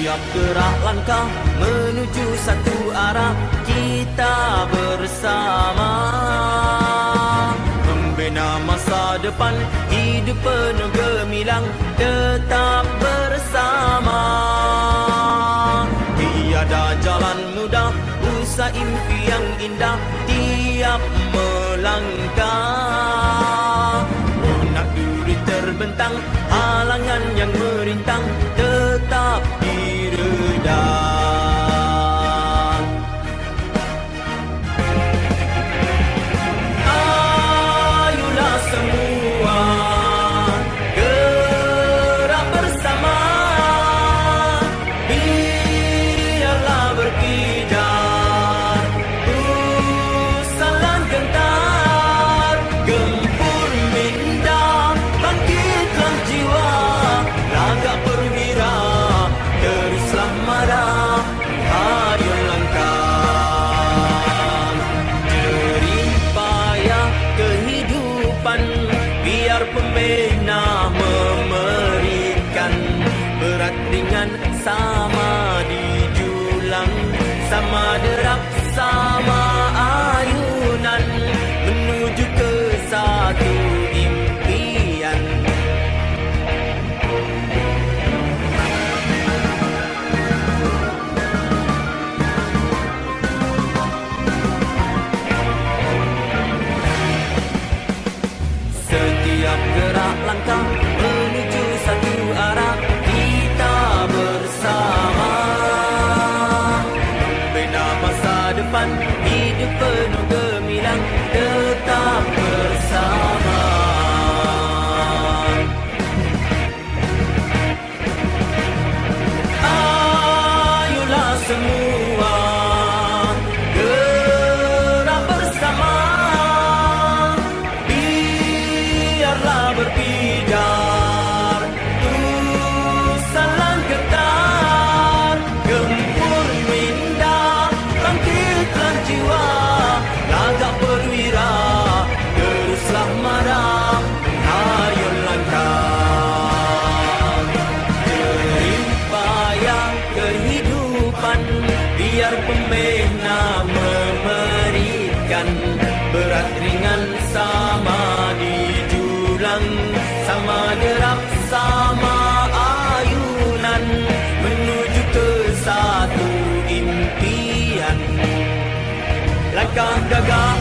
Setiap gerak langkah menuju satu arah kita bersama. Membina masa depan hidup penuh gemilang tetap bersama. Tiada jalan mudah usai impi yang indah tiap melangkah kehidupan Biar pembina memberikan Berat ringan sama langkah menuju satu arah. Kita bersama. Membina masa depan hidup memberikan Berat ringan sama di jurang Sama derap sama ayunan Menuju ke satu impian. Langkah gagah